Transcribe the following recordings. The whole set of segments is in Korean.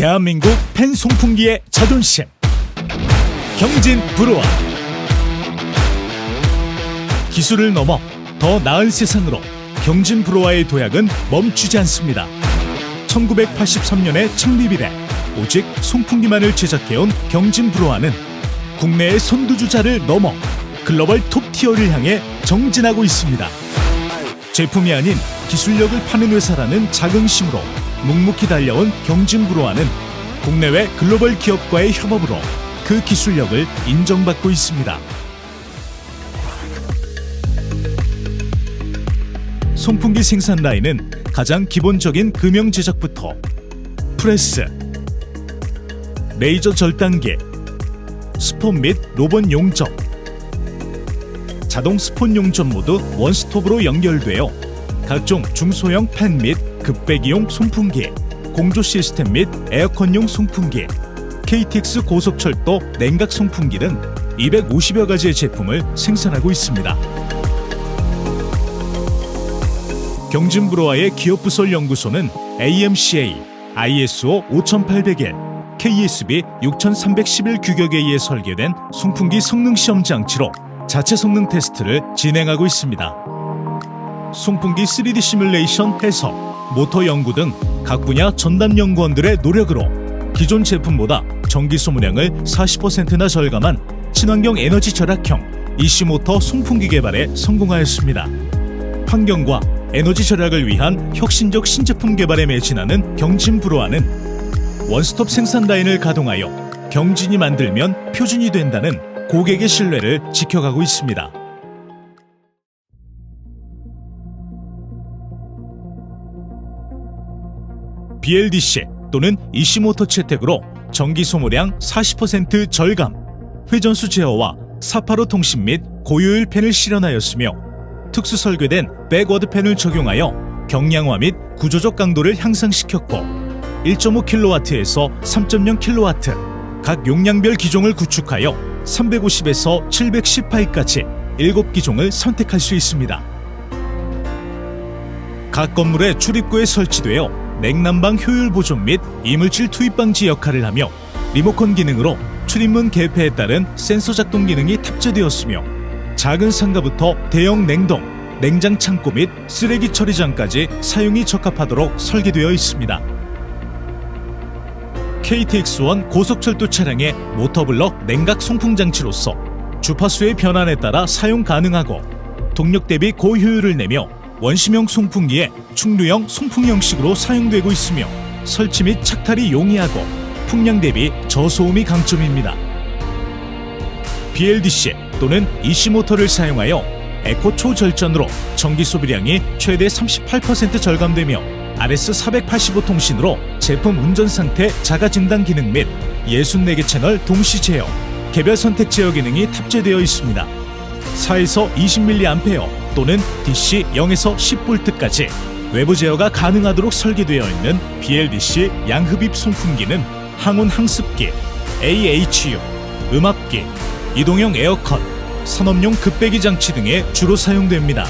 대한민국 팬 송풍기의 자존심. 경진 브루아 기술을 넘어 더 나은 세상으로 경진 브루아의 도약은 멈추지 않습니다. 1983년에 창립 이래 오직 송풍기만을 제작해온 경진 브루아는 국내의 선두주자를 넘어 글로벌 톱티어를 향해 정진하고 있습니다. 제품이 아닌 기술력을 파는 회사라는 자긍심으로 묵묵히 달려온 경진브로아는 국내외 글로벌 기업과의 협업으로 그 기술력을 인정받고 있습니다. 송풍기 생산 라인은 가장 기본적인 금형 제작부터 프레스, 레이저 절단기, 스폰 및 로봇 용접, 자동 스폰 용접 모두 원스톱으로 연결되어 각종 중소형 팬 및 급배기용 송풍기, 공조 시스템 및 에어컨용 송풍기, KTX 고속철도 냉각 송풍기 등 250여 가지의 제품을 생산하고 있습니다. 경진브로와의 기업부설 연구소는 AMCA, ISO 5801, KSB 6311 규격에 의해 설계된 송풍기 성능 시험 장치로 자체 성능 테스트를 진행하고 있습니다. 송풍기 3D 시뮬레이션 해석, 모터 연구 등 각 분야 전담 연구원들의 노력으로 기존 제품보다 전기 소모량을 40%나 절감한 친환경 에너지 절약형 이시 모터 송풍기 개발에 성공하였습니다. 환경과 에너지 절약을 위한 혁신적 신제품 개발에 매진하는 경진브로아는 원스톱 생산 라인을 가동하여 경진이 만들면 표준이 된다는 고객의 신뢰를 지켜가고 있습니다. BLDC 또는 이시모터 채택으로 전기 소모량 40% 절감, 회전수 제어와 사파로 통신 및 고효율 팬을 실현하였으며 특수 설계된 백워드 팬을 적용하여 경량화 및 구조적 강도를 향상시켰고 1.5kW에서 3.0kW 각 용량별 기종을 구축하여 350에서 710파이까지 7기종을 선택할 수 있습니다. 각 건물의 출입구에 설치되어 냉난방 효율 보존 및 이물질 투입 방지 역할을 하며 리모컨 기능으로 출입문 개폐에 따른 센서 작동 기능이 탑재되었으며 작은 상가부터 대형 냉동, 냉장 창고 및 쓰레기 처리장까지 사용이 적합하도록 설계되어 있습니다. KTX1 고속철도 차량의 모터블럭 냉각 송풍 장치로서 주파수의 변환에 따라 사용 가능하고 동력 대비 고효율을 내며 원심형 송풍기에 충류형 송풍 형식으로 사용되고 있으며 설치 및 착탈이 용이하고 풍량 대비 저소음이 강점입니다. BLDC 또는 EC 모터를 사용하여 에코 초절전으로 전기 소비량이 최대 38% 절감되며 RS485 통신으로 제품 운전 상태 자가 진단 기능 및 64개 채널 동시 제어, 개별 선택 제어 기능이 탑재되어 있습니다. 4에서 20mA 또는 DC 0에서 10V까지 외부 제어가 가능하도록 설계되어 있는 BLDC 양흡입 송풍기는 항온 항습기, AHU, 음압기, 이동형 에어컨, 산업용 급배기 장치 등에 주로 사용됩니다.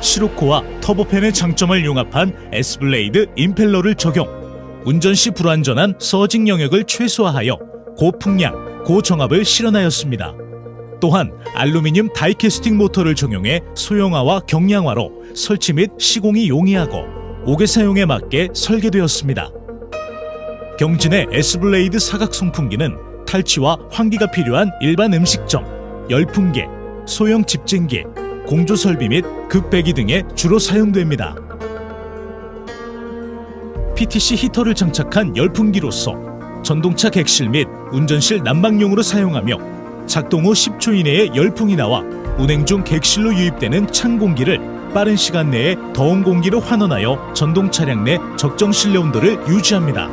시로코와 터보팬의 장점을 융합한 S블레이드 임펠러를 적용, 운전 시 불완전한 서징 영역을 최소화하여 고풍량, 고정압을 실현하였습니다. 또한 알루미늄 다이캐스팅 모터를 적용해 소형화와 경량화로 설치 및 시공이 용이하고 옥외 사용에 맞게 설계되었습니다. 경진의 S블레이드 사각 송풍기는 탈취와 환기가 필요한 일반 음식점, 열풍기, 소형 집진기, 공조 설비 및 급배기 등에 주로 사용됩니다. PTC 히터를 장착한 열풍기로서 전동차 객실 및 운전실 난방용으로 사용하며 작동 후 10초 이내에 열풍이 나와 운행 중 객실로 유입되는 찬 공기를 빠른 시간 내에 더운 공기로 환원하여 전동 차량 내 적정 실내 온도를 유지합니다.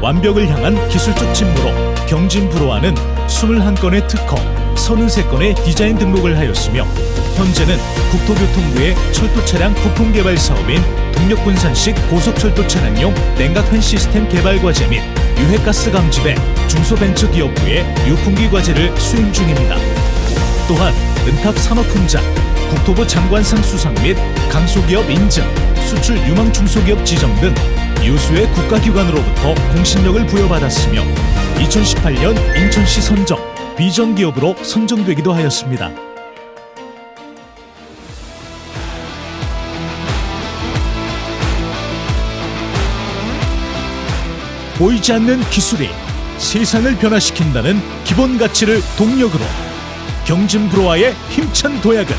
완벽을 향한 기술적 침무로 경진 브로아는 21건의 특허, 33건의 디자인 등록을 하였으며 현재는 국토교통부의 철도 차량 부품 개발 사업인 동력분산식 고속철도 차량용 냉각팬 시스템 개발 과제 및 유해가스 감지배 중소벤처기업부의 유풍기 과제를 수행 중입니다. 또한 은탑 산업훈장, 국토부 장관상 수상 및 강소기업 인증, 수출 유망 중소기업 지정 등 유수의 국가기관으로부터 공신력을 부여받았으며 2018년 인천시 선정 비전 기업으로 선정되기도 하였습니다. 보이지 않는 기술이 세상을 변화시킨다는 기본 가치를 동력으로 경진 브로와의 힘찬 도약은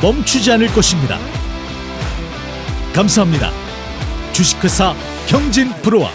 멈추지 않을 것입니다. 감사합니다. 주식회사 경진 브로와